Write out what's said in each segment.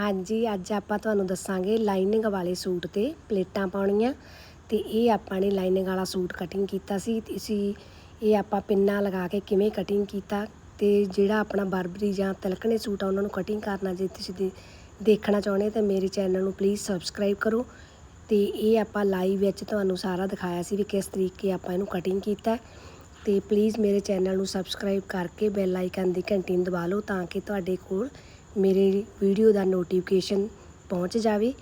ਹਾਂਜੀ, ਅੱਜ ਆਪਾਂ ਤੁਹਾਨੂੰ ਦੱਸਾਂਗੇ ਲਾਈਨਿੰਗ ਵਾਲੇ ਸੂਟ ਤੇ ਪਲੇਟਾਂ ਪਾਉਣੀਆਂ ਤੇ ਇਹ ਆਪਾਂ ਨੇ ਲਾਈਨਿੰਗ ਵਾਲਾ ਸੂਟ ਕਟਿੰਗ ਕੀਤਾ ਸੀ ਤੁਸੀਂ ਇਹ ਆਪਾਂ ਪਿੰਨਾ ਲਗਾ ਕੇ ਕਿਵੇਂ ਕਟਿੰਗ ਕੀਤਾ ਤੇ ਜਿਹੜਾ ਆਪਣਾ ਬਰਬਰੀ ਜਾਂ ਤਿਲਕਣੇ ਸੂਟ ਆ ਉਹਨਾਂ ਨੂੰ ਕਟਿੰਗ ਕਰਨਾ ਜੇ ਤੁਸੀਂ ਦੇ- ਦੇਖਣਾ ਚਾਹੁੰਦੇ ਤਾਂ ਮੇਰੇ ਚੈਨਲ ਨੂੰ ਪਲੀਜ਼ ਸਬਸਕ੍ਰਾਈਬ ਕਰੋ ਤੇ ਇਹ ਆਪਾਂ ਲਾਈਵ ਵਿੱਚ ਤੁਹਾਨੂੰ ਸਾਰਾ ਦਿਖਾਇਆ ਸੀ ਵੀ ਕਿਸ ਤਰੀਕੇ ਆਪਾਂ ਇਹਨੂੰ ਕਟਿੰਗ ਕੀਤਾ ਹੈ। ਤੇ ਪਲੀਜ਼ ਮੇਰੇ ਚੈਨਲ ਨੂੰ ਸਬਸਕ੍ਰਾਈਬ ਕਰਕੇ ਬੈਲ ਆਈਕਨ ਦੀ ਘੰਟੀ ਨੂੰ ਦਬਾ ਲਓ ਤਾਂ ਕਿ ਤੁਹਾਡੇ ਕੋਲ ਮੇਰੇ ਵੀਡੀਓ ਦਾ ਨੋਟੀਫਿਕੇਸ਼ਨ ਪਹੁੰਚ ਜਾਵੇ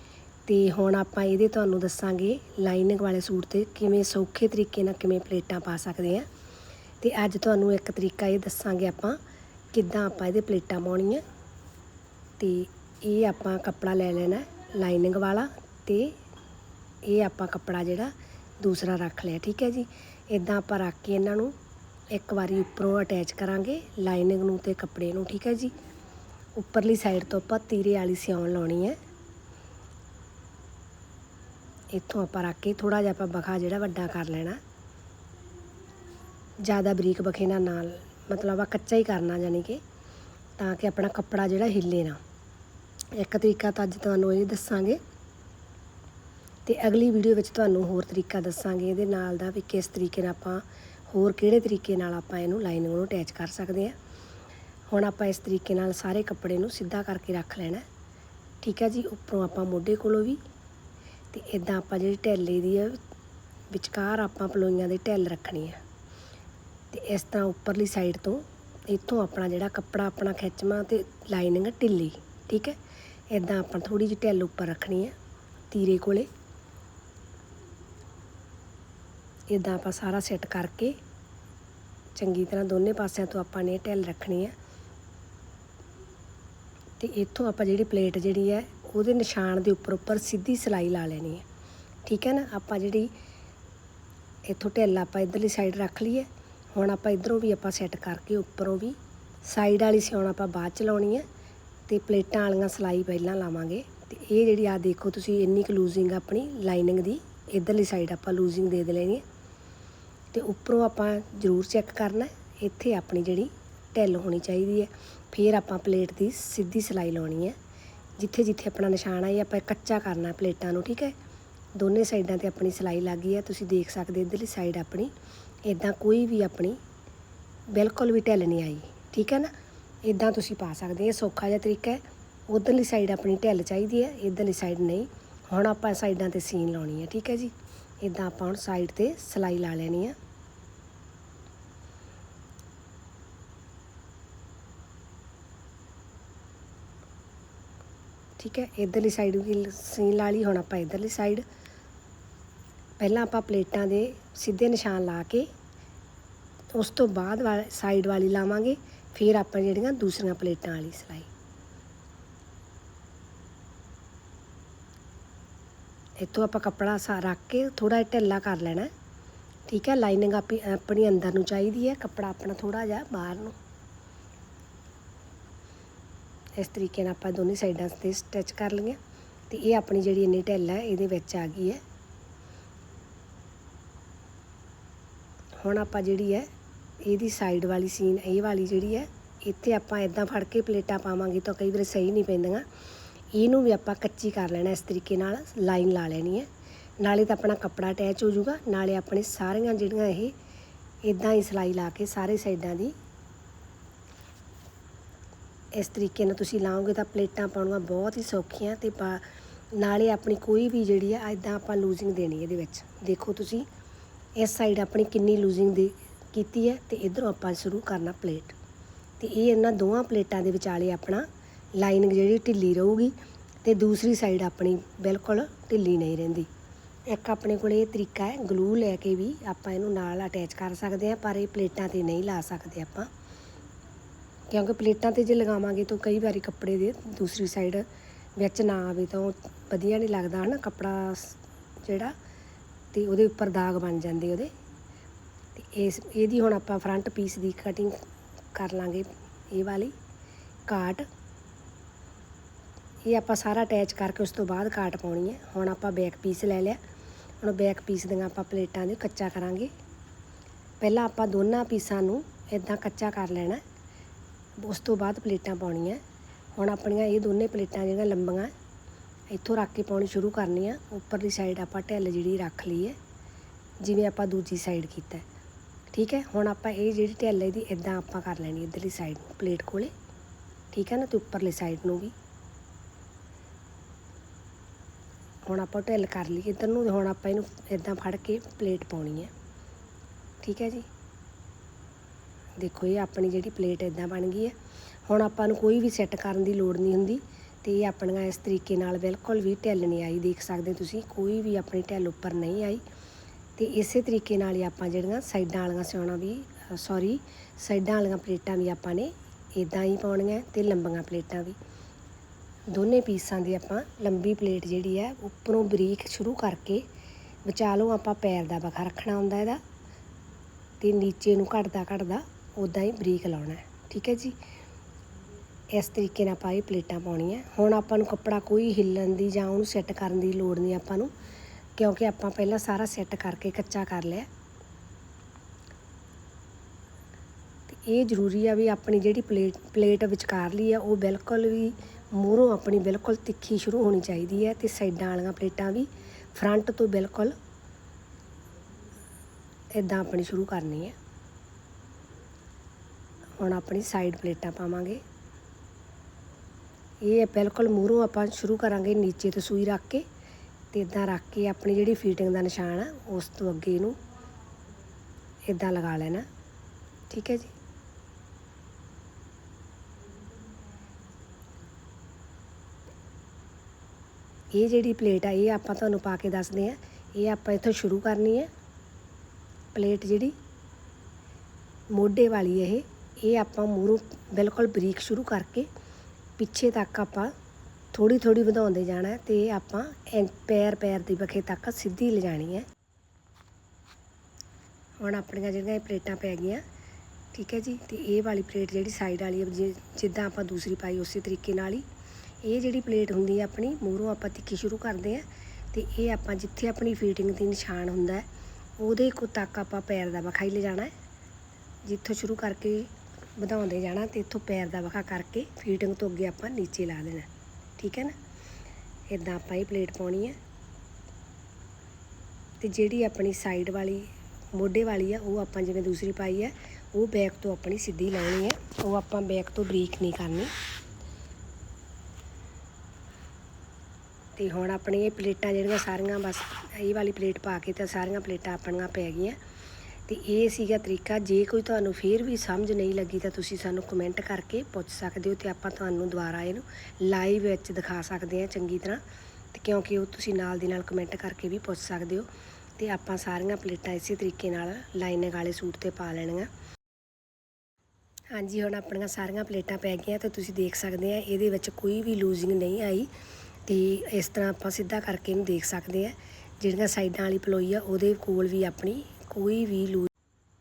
ਤੇ ਹੁਣ ਆਪਾਂ ਇਹਦੇ ਤੁਹਾਨੂੰ ਦੱਸਾਂਗੇ ਲਾਈਨਿੰਗ ਵਾਲੇ ਸੂਟ ਤੇ ਕਿਵੇਂ ਸੌਖੇ ਤਰੀਕੇ ਨਾਲ ਕਿਵੇਂ ਪਲੇਟਾਂ ਪਾ ਸਕਦੇ ਆ ਤੇ ਅੱਜ ਤੁਹਾਨੂੰ ਇੱਕ ਤਰੀਕਾ ਇਹ ਦੱਸਾਂਗੇ ਆਪਾਂ ਕਿੱਦਾਂ ਆਪਾਂ ਇਹਦੇ ਪਲੇਟਾਂ ਪਾਉਣੀਆਂ। ਤੇ ਇਹ ਆਪਾਂ ਕੱਪੜਾ ਲੈ ਲੈਣਾ ਲਾਈਨਿੰਗ ਵਾਲਾ ਤੇ ਇਹ ਆਪਾਂ ਕੱਪੜਾ ਜਿਹੜਾ ਦੂਸਰਾ ਰੱਖ ਲਿਆ, ਠੀਕ ਹੈ ਜੀ। ਇਦਾਂ ਆਪਾਂ ਰੱਖ ਕੇ ਇਹਨਾਂ ਨੂੰ ਇੱਕ ਵਾਰੀ ਉੱਪਰੋਂ ਅਟੈਚ ਕਰਾਂਗੇ ਲਾਈਨਿੰਗ ਨੂੰ ਤੇ ਕੱਪੜੇ ਨੂੰ, ਠੀਕ ਹੈ ਜੀ। ਉੱਪਰਲੀ ਸਾਈਡ ਤੋਂ ਆਪਾਂ ਤੀਰੇ ਵਾਲੀ ਸਿਉਣ ਲਾਉਣੀ ਹੈ। ਇੱਥੋਂ ਆਪਾਂ ਰੱਖ ਕੇ ਥੋੜਾ ਜਿਹਾ ਆਪਾਂ ਬਖਾ ਜਿਹੜਾ ਵੱਡਾ ਕਰ ਲੈਣਾ। ਜ਼ਿਆਦਾ ਬਰੀਕ ਬਖੇ ਨਾਲ ਨਾਲ, ਮਤਲਬ ਆ ਕੱਚਾ ਹੀ ਕਰਨਾ ਯਾਨੀ ਕਿ, ਤਾਂ ਕਿ ਆਪਣਾ ਕੱਪੜਾ ਜਿਹੜਾ ਹਿੱਲੇ ਨਾ। ਇੱਕ ਤਰੀਕਾ ਤਾਂ ਅੱਜ ਤੁਹਾਨੂੰ ਇਹ ਦੱਸਾਂਗੇ। ਤੇ ਅਗਲੀ ਵੀਡੀਓ ਵਿੱਚ ਤੁਹਾਨੂੰ ਹੋਰ ਤਰੀਕਾ ਦੱਸਾਂਗੇ ਇਹਦੇ ਨਾਲ ਦਾ ਵੀ ਕਿਸ ਤਰੀਕੇ ਨਾਲ ਆਪਾਂ, ਹੋਰ ਕਿਹੜੇ ਤਰੀਕੇ ਨਾਲ ਆਪਾਂ ਇਹਨੂੰ ਲਾਈਨਿੰਗ ਨੂੰ ਅਟੈਚ ਕਰ ਸਕਦੇ ਹਾਂ। ਹੁਣ ਆਪਾਂ ਇਸ ਤਰੀਕੇ ਨਾਲ ਸਾਰੇ ਕੱਪੜੇ ਨੂੰ ਸਿੱਧਾ ਕਰਕੇ ਰੱਖ ਲੈਣਾ ਠੀਕ ਹੈ ਜੀ, ਉੱਪਰੋਂ ਆਪਾਂ ਮੋਢੇ ਕੋਲੋਂ ਵੀ ਤੇ ਇਦਾਂ ਆਪਾਂ ਜਿਹੜੀ ਢੈਲੇ ਦੀ ਹੈ, ਵਿਚਕਾਰ ਆਪਾਂ ਪਲੋਈਆਂ ਦੇ ਢਿੱਲ ਰੱਖਣੀ ਹੈ। ਤੇ ਇਸ ਤਰ੍ਹਾਂ ਉੱਪਰਲੀ ਸਾਈਡ ਤੋਂ ਇੱਥੋਂ ਆਪਣਾ ਜਿਹੜਾ ਕੱਪੜਾ ਆਪਣਾ ਖਿੱਚਵਾਂ ਤੇ ਲਾਈਨਿੰਗ ਢਿੱਲੀ, ਠੀਕ ਹੈ। ਇਦਾਂ ਆਪਾਂ ਥੋੜੀ ਜਿਹੀ ਢਿੱਲ ਉੱਪਰ ਰੱਖਣੀ ਹੈ, ਤੀਰੇ ਕੋਲੇ। ਇਦਾਂ ਆਪਾਂ ਸਾਰਾ ਸੈੱਟ ਕਰਕੇ ਚੰਗੀ ਤਰ੍ਹਾਂ ਦੋਨੇ ਪਾਸਿਆਂ ਤੋਂ ਆਪਾਂ ਨੇ ਢਿੱਲ ਰੱਖਣੀ ਹੈ। ਤੇ ਇੱਥੋਂ ਆਪਾਂ ਜਿਹੜੀ ਪਲੇਟ ਜਿਹੜੀ ਹੈ, ਉਹਦੇ ਨਿਸ਼ਾਨ ਦੇ ਉੱਪਰ ਉੱਪਰ ਸਿੱਧੀ ਸਿਲਾਈ ਲਾ ਲੈਣੀ ਹੈ। ਠੀਕ ਹੈ ਨਾ? ਆਪਾਂ ਜਿਹੜੀ ਇੱਥੋਂ ਢਿੱਲ ਆਪਾਂ ਇਧਰਲੀ ਸਾਈਡ ਰੱਖ ਲਈਏ। ਹੁਣ ਆਪਾਂ ਇਧਰੋਂ ਵੀ ਆਪਾਂ ਸੈੱਟ ਕਰਕੇ ਉੱਪਰੋਂ ਵੀ ਸਾਈਡ ਵਾਲੀ ਸਿਉਣ ਆਪਾਂ ਬਾਅਦ ਚ ਲਾਉਣੀ ਹੈ ਤੇ ਪਲੇਟਾਂ ਵਾਲੀਆਂ ਸਿਲਾਈ ਪਹਿਲਾਂ ਲਾਵਾਂਗੇ। ਤੇ ਇਹ ਜਿਹੜੀ ਆ ਦੇਖੋ ਤੁਸੀਂ, ਇੰਨੀ ਕੁ ਲੂਜ਼ਿੰਗ ਆਪਣੀ ਲਾਈਨਿੰਗ ਦੀ, ਇਧਰਲੀ ਸਾਈਡ ਆਪਾਂ ਲੂਜ਼ਿੰਗ ਦੇ ਦੇ ਲੈਣੀ ਹੈ। ਤੇ ਉੱਪਰੋਂ ਆਪਾਂ ਜ਼ਰੂਰ ਚੈੱਕ ਕਰਨਾ ਇੱਥੇ ਆਪਣੀ ਜਿਹੜੀ ਢਿੱਲ ਹੋਣੀ ਚਾਹੀਦੀ ਹੈ। ਫਿਰ ਆਪਾਂ ਪਲੇਟ ਦੀ ਸਿੱਧੀ ਸਿਲਾਈ ਲਾਉਣੀ ਹੈ। ਜਿੱਥੇ ਜਿੱਥੇ ਆਪਣਾ ਨਿਸ਼ਾਨ ਆ, ਇਹ ਆਪਾਂ ਕੱਚਾ ਕਰਨਾ ਪਲੇਟਾਂ ਨੂੰ, ਠੀਕ ਹੈ। ਦੋਨੇ ਸਾਈਡਾਂ ਤੇ ਆਪਣੀ ਸਿਲਾਈ ਲੱਗ ਗਈ ਹੈ। ਤੁਸੀਂ ਦੇਖ ਸਕਦੇ ਇਧਰਲੀ ਸਾਈਡ ਆਪਣੀ ਇਦਾਂ ਕੋਈ ਵੀ ਆਪਣੀ ਬਿਲਕੁਲ ਵੀ ਢਿੱਲ ਨਹੀਂ ਆਈ, ਠੀਕ ਹੈ ਨਾ। ਇਦਾਂ ਤੁਸੀਂ ਪਾ ਸਕਦੇ ਇਹ ਸੌਖਾ ਜਿਹਾ ਤਰੀਕਾ ਹੈ। ਉਧਰਲੀ ਸਾਈਡ ਆਪਣੀ ਢਿੱਲ ਚਾਹੀਦੀ ਹੈ, ਇਧਰਲੀ ਸਾਈਡ ਨਹੀਂ। ਹੁਣ ਆਪਾਂ ਸਾਈਡਾਂ ਤੇ ਸੀਨ ਲਾਉਣੀ ਹੈ, ਠੀਕ ਹੈ ਜੀ। ਇਦਾਂ ਆਪਾਂ ਹੁਣ ਸਾਈਡ ਤੇ ਸਿਲਾਈ ਲਾ ਲੈਣੀ ਹੈ। ਠੀਕ ਹੈ, ਇਧਰਲੀ ਸਾਈਡ ਵੀ ਸੀਨ ਲਾ ਲਈ, ਹੁਣ ਆਪਾਂ ਇਧਰਲੀ ਸਾਈਡ ਪਹਿਲਾਂ ਆਪਾਂ ਪਲੇਟਾਂ ਦੇ ਸਿੱਧੇ ਨਿਸ਼ਾਨ ਲਾ ਕੇ, ਉਸ ਤੋਂ ਬਾਅਦ ਸਾਈਡ ਵਾਲੀ ਲਾਵਾਂਗੇ, ਫਿਰ ਆਪਾਂ ਜਿਹੜੀਆਂ ਦੂਸਰੀਆਂ ਪਲੇਟਾਂ ਵਾਲੀ ਸਿਲਾਈ। ਇੱਥੋਂ ਆਪਾਂ ਕੱਪੜਾ ਸਾ, ਰੱਖ ਕੇ ਥੋੜਾ ਜਿਹਾ ਢਿੱਲਾ ਕਰ ਲੈਣਾ। ਠੀਕ ਹੈ ਲਾਈਨਿੰਗ ਆਪੀ, ਆਪਣੀ ਅੰਦਰ ਨੂੰ ਚਾਹੀਦੀ ਹੈ, ਕੱਪੜਾ ਆਪਣਾ ਥੋੜਾ ਜਿਹਾ ਬਾਹਰ ਨੂੰ। ਇਸ ਤਰੀਕੇ ਨਾਲ ਆਪਾਂ ਦੋਨੇ ਸਾਈਡਾਂ ਤੇ ਸਟਿਚ ਕਰ ਲਈਆਂ ਤੇ ਇਹ ਆਪਣੀ ਜਿਹੜੀ ਇੰਨੀ ਢਿੱਲ ਹੈ, ਇਹਦੇ ਵਿੱਚ ਆ ਗਈ ਹੈ। ਹੁਣ ਆਪਾਂ ਜਿਹੜੀ ਹੈ, ਇਹਦੀ ਸਾਈਡ ਵਾਲੀ ਸੀਨ ਇਹ ਵਾਲੀ ਜਿਹੜੀ ਹੈ, ਇੱਥੇ ਆਪਾਂ ਇਦਾਂ ਫੜ ਕੇ ਪਲੇਟਾਂ ਪਾਵਾਂਗੇ ਤਾਂ ਕਈ ਵਾਰ ਸਹੀ ਨਹੀਂ ਪੈਂਦੀਆਂ। ਇਹਨੂੰ ਵੀ ਆਪਾਂ ਕੱਚੀ ਕਰ ਲੈਣਾ ਇਸ ਤਰੀਕੇ ਨਾਲ ਲਾਈਨ ਲਾ ਲੈਣੀ ਹੈ। ਨਾਲੇ ਤਾਂ ਆਪਣਾ ਕੱਪੜਾ ਅਟੈਚ ਹੋ ਜਾਊਗਾ, ਨਾਲੇ ਆਪਣੇ ਸਾਰੀਆਂ ਜਿਹੜੀਆਂ ਇਹ ਇਦਾਂ ਹੀ ਸਿਲਾਈ ਲਾ ਕੇ ਸਾਰੇ ਸਾਈਡਾਂ ਦੀ ਇਸ ਤਰੀਕੇ ਨਾਲ ਤੁਸੀਂ ਲਾਓਗੇ ਤਾਂ ਪਲੇਟਾਂ ਪਾਉਣੀਆਂ ਬਹੁਤ ਹੀ ਸੌਖੀਆਂ ਤੇ ਪਾ ਨਾਲੇ ਆਪਣੀ ਕੋਈ ਵੀ ਜਿਹੜੀ ਆ ਇਦਾਂ ਆਪਾਂ ਲੂਜ਼ਿੰਗ ਦੇਣੀ ਇਹਦੇ ਵਿੱਚ। ਦੇਖੋ ਤੁਸੀਂ, ਇਸ ਸਾਈਡ ਆਪਣੀ ਕਿੰਨੀ ਲੂਜ਼ਿੰਗ ਦੇ ਕੀਤੀ ਹੈ ਤੇ ਇਧਰੋਂ ਆਪਾਂ ਸ਼ੁਰੂ ਕਰਨਾ ਪਲੇਟ। ਤੇ ਇਹ ਇਹਨਾਂ ਦੋਵਾਂ ਪਲੇਟਾਂ ਦੇ ਵਿਚਾਲੇ ਆਪਣਾ ਲਾਈਨਿੰਗ ਜਿਹੜੀ ਢਿੱਲੀ ਰਹੂਗੀ ਤੇ ਦੂਸਰੀ ਸਾਈਡ ਆਪਣੀ ਬਿਲਕੁਲ ਢਿੱਲੀ ਨਹੀਂ ਰਹਿੰਦੀ। ਇੱਕ ਆਪਣੇ ਕੋਲ ਇਹ ਤਰੀਕਾ ਹੈ ਗਲੂ ਲੈ ਕੇ ਵੀ ਆਪਾਂ ਇਹਨੂੰ ਨਾਲ ਅਟੈਚ ਕਰ ਸਕਦੇ ਹਾਂ, ਪਰ ਇਹ ਪਲੇਟਾਂ ਤੇ ਨਹੀਂ ਲਾ ਸਕਦੇ ਆਪਾਂ। ਕਿਉਂਕਿ ਪਲੇਟਾਂ ਤੇ ਜੇ ਲਗਾਵਾਂਗੇ ਤਾਂ ਕਈ ਵਾਰੀ ਕੱਪੜੇ ਦੇ ਦੂਸਰੀ ਸਾਈਡ ਵਿੱਚ ਨਾ ਆਵੇ ਤਾਂ ਉਹ ਵਧੀਆ ਨਹੀਂ ਲੱਗਦਾ ਹਨਾ, ਕੱਪੜਾ ਜਿਹੜਾ ਤੇ ਉਹਦੇ ਉੱਪਰ ਦਾਗ ਬਣ ਜਾਂਦੇ ਉਹਦੇ। ਤੇ ਇਸ, ਇਹਦੀ ਹੁਣ ਆਪਾਂ ਫਰੰਟ ਪੀਸ ਦੀ ਕਟਿੰਗ ਕਰ ਲਾਂਗੇ ਇਹ ਵਾਲੀ ਕਾਟ। ਇਹ ਆਪਾਂ ਸਾਰਾ ਅਟੈਚ ਕਰਕੇ ਉਸ ਤੋਂ ਬਾਅਦ ਕਾਟ ਪਾਉਣੀ ਹੈ। ਹੁਣ ਆਪਾਂ ਬੈਕ ਪੀਸ ਲੈ ਲਿਆ। ਹੁਣ ਬੈਕ ਪੀਸ ਦੀਆਂ ਆਪਾਂ ਪਲੇਟਾਂ ਦੇ ਕੱਚਾ ਕਰਾਂਗੇ। ਪਹਿਲਾਂ ਆਪਾਂ ਦੋਨਾਂ ਪੀਸਾਂ ਨੂੰ ਇਦਾਂ ਕੱਚਾ ਕਰ ਲੈਣਾ। ਉਸ ਤੋਂ ਬਾਅਦ ਪਲੇਟਾਂ ਪਾਉਣੀਆਂ। ਹੁਣ ਆਪਣੀਆਂ ਇਹ ਦੋਨੇ ਪਲੇਟਾਂ ਜਿਹੜੀਆਂ ਲੰਬੀਆਂ, ਇੱਥੋਂ ਰੱਖ ਕੇ ਪਾਉਣੀ ਸ਼ੁਰੂ ਕਰਨੀ ਆ ਉੱਪਰਲੀ ਸਾਈਡ ਆਪਾਂ ਢਿੱਲ ਜਿਹੜੀ ਰੱਖ ਲਈ ਹੈ, ਜਿਵੇਂ ਆਪਾਂ ਦੂਜੀ ਸਾਈਡ ਕੀਤਾ। ਠੀਕ ਹੈ? ਹੁਣ ਆਪਾਂ ਇਹ ਜਿਹੜੀ ਢਿੱਲ ਇਹਦੀ ਇਦਾਂ ਆਪਾਂ ਕਰ ਲੈਣੀ ਇੱਧਰਲੀ ਸਾਈਡ ਨੂੰ, ਪਲੇਟ ਕੋਲੇ। ਠੀਕ ਹੈ ਨਾ? ਤੇ ਉੱਪਰਲੀ ਸਾਈਡ ਨੂੰ ਵੀ। ਹੁਣ ਆਪਾਂ ਢਿੱਲ ਕਰ ਲਈ। ਇੱਧਰ ਨੂੰ ਹੁਣ ਆਪਾਂ ਇਹਨੂੰ ਇਦਾਂ ਫੜ ਕੇ ਪਲੇਟ ਪਾਉਣੀ ਹੈ। ਠੀਕ ਹੈ ਜੀ? ਦੇਖੋ ਇਹ ਆਪਣੀ ਜਿਹੜੀ ਪਲੇਟ ਇਦਾਂ ਬਣ ਗਈ ਹੈ। ਹੁਣ ਆਪਾਂ ਨੂੰ ਕੋਈ ਵੀ ਸੈੱਟ ਕਰਨ ਦੀ ਲੋੜ ਨਹੀਂ ਹੁੰਦੀ ਤੇ ਇਹ ਆਪਣੀਆਂ ਇਸ ਤਰੀਕੇ ਨਾਲ ਬਿਲਕੁਲ ਵੀ ਢਿੱਲ ਨਹੀਂ ਆਈ, ਦੇਖ ਸਕਦੇ ਤੁਸੀਂ, ਕੋਈ ਵੀ ਆਪਣੀ ਢਿੱਲ ਉੱਪਰ ਨਹੀਂ ਆਈ। ਤੇ ਇਸੇ ਤਰੀਕੇ ਨਾਲ ਹੀ ਆਪਾਂ ਜਿਹੜੀਆਂ ਸਾਈਡਾਂ ਵਾਲੀਆਂ ਸਿਉਣਾ ਵੀ ਸੌਰੀ ਸਾਈਡਾਂ ਵਾਲੀਆਂ ਪਲੇਟਾਂ ਵੀ ਆਪਾਂ ਨੇ ਇਦਾਂ ਹੀ ਪਾਉਣੀਆਂ ਤੇ ਲੰਬੀਆਂ ਪਲੇਟਾਂ ਵੀ। ਦੋਨੇ ਪੀਸਾਂ ਦੀ ਆਪਾਂ ਲੰਬੀ ਪਲੇਟ ਜਿਹੜੀ ਹੈ, ਉੱਪਰੋਂ ਬਰੀਕ ਸ਼ੁਰੂ ਕਰਕੇ ਵਿਚਾਲੋਂ ਆਪਾਂ ਪੈਰ ਦਾ ਵਖਾ ਰੱਖਣਾ ਹੁੰਦਾ ਇਹਦਾ ਤੇ ਨੀਚੇ ਨੂੰ ਘਟਦਾ ਘਟਦਾ ਉਦਾਂ ਹੀ ਬਰੀਕ ਲਾਉਣਾ ਠੀਕ ਹੈ ਜੀ। ਇਸ ਤਰੀਕੇ ਨਾਲ ਆਪਾਂ ਇਹ ਪਲੇਟਾਂ ਪਾਉਣੀਆਂ। ਹੁਣ ਆਪਾਂ ਨੂੰ ਕੱਪੜਾ ਕੋਈ ਹਿੱਲਣ ਦੀ ਜਾਂ ਉਹਨੂੰ ਸੈੱਟ ਕਰਨ ਦੀ ਲੋੜ ਨਹੀਂ ਆਪਾਂ ਨੂੰ, ਕਿਉਂਕਿ ਆਪਾਂ ਪਹਿਲਾਂ ਸਾਰਾ ਸੈੱਟ ਕਰਕੇ ਕੱਚਾ ਕਰ ਲਿਆ। ਤੇ ਇਹ ਜ਼ਰੂਰੀ ਆ ਵੀ ਆਪਣੀ ਜਿਹੜੀ ਪਲੇਟ ਪਲੇਟ ਵਿਚਕਾਰਲੀ ਆ, ਉਹ ਬਿਲਕੁਲ ਵੀ ਮੂਹਰੋਂ ਆਪਣੀ ਬਿਲਕੁਲ ਤਿੱਖੀ ਸ਼ੁਰੂ ਹੋਣੀ ਚਾਹੀਦੀ ਹੈ ਤੇ ਸਾਈਡਾਂ ਵਾਲੀਆਂ ਪਲੇਟਾਂ ਵੀ ਫਰੰਟ ਤੋਂ ਬਿਲਕੁਲ ਇਦਾਂ ਆਪਣੀ ਸ਼ੁਰੂ ਕਰਨੀ ਹੈ। ਹੁਣ ਆਪਣੀ ਸਾਈਡ ਪਲੇਟਾਂ ਪਾਵਾਂਗੇ। ਇਹ ਬਿਲਕੁਲ ਮੂਹਰੋਂ ਆਪਾਂ ਸ਼ੁਰੂ ਕਰਾਂਗੇ ਨੀਚੇ ਤੋਂ ਸੂਈ ਰੱਖ ਕੇ ਤੇ ਇਦਾਂ ਰੱਖ ਕੇ ਆਪਣੀ ਜਿਹੜੀ ਫੀਟਿੰਗ ਦਾ ਨਿਸ਼ਾਨ ਆ, ਉਸ ਤੋਂ ਅੱਗੇ ਇਹਨੂੰ ਇਦਾਂ ਲਗਾ ਲੈਣਾ। ਠੀਕ ਹੈ ਜੀ? ਇਹ ਜਿਹੜੀ ਪਲੇਟ ਆ, ਇਹ ਆਪਾਂ ਤੁਹਾਨੂੰ ਪਾ ਕੇ ਦੱਸਦੇ ਆ ਇਹ ਆਪਾਂ ਇੱਥੋਂ ਸ਼ੁਰੂ ਕਰਨੀ ਹੈ। ਪਲੇਟ ਜਿਹੜੀ ਮੋਢੇ ਵਾਲੀ ਇਹ। ਇਹ ਆਪਾਂ ਮੂਹਰੋਂ ਬਿਲਕੁਲ ਬਰੀਕ ਸ਼ੁਰੂ ਕਰਕੇ ਪਿੱਛੇ ਤੱਕ ਆਪਾਂ ਥੋੜੀ ਥੋੜੀ ਵਧਾਉਂਦੇ ਜਾਣਾ ਹੈ ਇਹ ਆਪਾਂ ਐਂ ਪੈਰ ਪੈਰ ਦੀ ਬਖੇ ਤੱਕ ਸਿੱਧੀ ਲਿਜਾਣੀ ਹੈ। ਹੁਣ ਆਪਣੀਆਂ ਜਿਹੜੀਆਂ ਇਹ ਪਲੇਟਾਂ ਪੈ ਗਈਆਂ, ਠੀਕ ਹੈ ਜੀ, ਤੇ ਇਹ ਵਾਲੀ ਪਲੇਟ ਜਿਹੜੀ ਸਾਈਡ ਵਾਲੀ ਹੈ, ਜਿ- ਜਿੱਦਾਂ ਆਪਾਂ ਦੂਸਰੀ ਪਾਈ ਉਸੇ ਤਰੀਕੇ ਨਾਲ ਹੀ। ਇਹ ਜਿਹੜੀ ਪਲੇਟ ਹੁੰਦੀ ਹੈ ਆਪਣੀ ਮੂਹਰੋਂ ਆਪਾਂ ਤਿੱਖੀ ਸ਼ੁਰੂ ਕਰਦੇ ਆ ਤੇ ਇਹ ਆਪਾਂ ਜਿੱਥੇ ਆਪਣੀ ਫੀਟਿੰਗ ਦੀ ਨਿਸ਼ਾਨ ਹੁੰਦਾ ਉਹਦੇ ਕੋ ਤੱਕ ਆਪਾਂ ਪੈਰ ਦਾ ਵਖਾ ਹੀ ਲਿਜਾਣਾ ਜਿੱਥੋਂ ਸ਼ੁਰੂ ਕਰਕੇ ਵਧਾਉਂਦੇ ਜਾਣਾ ਤੇ ਇੱਥੋਂ ਪੈਰ ਦਾ ਵਖਾ ਕਰਕੇ ਫੀਟਿੰਗ ਤੋਂ ਅੱਗੇ ਆਪਾਂ ਨੀਚੇ ਲਾ ਦੇਣਾ। ਠੀਕ ਹੈ ਨਾ? ਇਦਾਂ ਆਪਾਂ ਇਹ ਪਲੇਟ ਪਾਉਣੀ ਹੈ। ਤੇ ਜਿਹੜੀ ਆਪਣੀ ਸਾਈਡ ਵਾਲੀ, ਮੋਢੇ ਵਾਲੀ ਆ, ਉਹ ਆਪਾਂ ਜਿਵੇਂ ਦੂਸਰੀ ਪਾਈ ਹੈ, ਉਹ ਬੈਕ ਤੋਂ ਆਪਣੀ ਸਿੱਧੀ ਲਾਉਣੀ ਹੈ। ਉਹ ਆਪਾਂ ਬੈਕ ਤੋਂ ਬਰੀਕ ਨਹੀਂ ਕਰਨੀ। ਤੇ ਹੁਣ ਆਪਣੀ ਇਹ ਪਲੇਟਾਂ ਜਿਹੜੀਆਂ ਸਾਰੀਆਂ, ਬਸ ਇਹ ਵਾਲੀ ਪਲੇਟ ਪਾ ਕੇ ਤਾਂ ਸਾਰੀਆਂ ਪਲੇਟਾਂ ਆਪਣੀਆਂ ਪੈ ਗਈਆਂ। ਤੇ ਇਹ ਸੀਗਾ ਤਰੀਕਾ, ਜੇ ਕੋਈ ਤੁਹਾਨੂੰ ਫੇਰ ਵੀ ਸਮਝ ਨਹੀਂ ਲੱਗੀ ਤਾਂ ਤੁਸੀਂ ਸਾਨੂੰ ਕਮੈਂਟ ਕਰਕੇ ਪੁੱਛ ਸਕਦੇ ਹੋ ਤੇ ਆਪਾਂ ਤੁਹਾਨੂੰ ਦੁਬਾਰਾ ਇਹਨੂੰ ਲਾਈਵ ਵਿੱਚ ਦਿਖਾ ਸਕਦੇ ਹਾਂ ਚੰਗੀ ਤਰ੍ਹਾਂ। ਤੇ ਕਿਉਂਕਿ ਉਹ ਤੁਸੀਂ ਨਾਲ ਦੀ ਨਾਲ ਕਮੈਂਟ ਕਰਕੇ ਵੀ ਪੁੱਛ ਸਕਦੇ ਹੋ ਤੇ ਆਪਾਂ ਸਾਰੀਆਂ ਪਲੇਟਾਂ ਇਸੇ ਤਰੀਕੇ ਨਾਲ ਲਾਈਨਿੰਗ ਵਾਲੇ ਸੂਟ ਤੇ ਪਾ ਲੈਣੀਆਂ। ਹਾਂਜੀ, ਹੁਣ ਆਪਣੀਆਂ ਸਾਰੀਆਂ ਪਲੇਟਾਂ ਪੈ ਗਈਆਂ ਤੇ ਤੁਸੀਂ ਦੇਖ ਸਕਦੇ ਆ ਇਹਦੇ ਵਿੱਚ ਕੋਈ ਵੀ ਲੂਜ਼ਿੰਗ ਨਹੀਂ ਆਈ ਤੇ ਇਸ ਤਰ੍ਹਾਂ ਆਪਾਂ ਸਿੱਧਾ ਕਰਕੇ ਇਹਨੂੰ ਦੇਖ ਸਕਦੇ ਆ ਜਿਹੜੀਆਂ ਸਾਈਡਾਂ ਵਾਲੀ ਪਲੋਈ ਆ, ਉਹਦੇ ਕੋਲ ਵੀ ਆਪਣੀ ਕੋਈ ਵੀ ਲੂ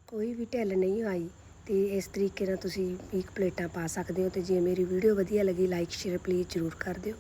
ਕੋਈ ਵੀ ਢਿੱਲ ਨਹੀਂ ਆਈ ਤੇ ਇਸ ਤਰੀਕੇ ਨਾਲ ਤੁਸੀਂ ਵੀਕ ਪਲੇਟਾਂ ਪਾ ਸਕਦੇ ਹੋ ਤੇ ਜੇ ਮੇਰੀ ਵੀਡੀਓ ਵਧੀਆ ਲੱਗੀ ਲਾਈਕ ਸ਼ੇਅਰ ਪਲੀਜ਼ ਜ਼ਰੂਰ ਕਰ ਦਿਓ।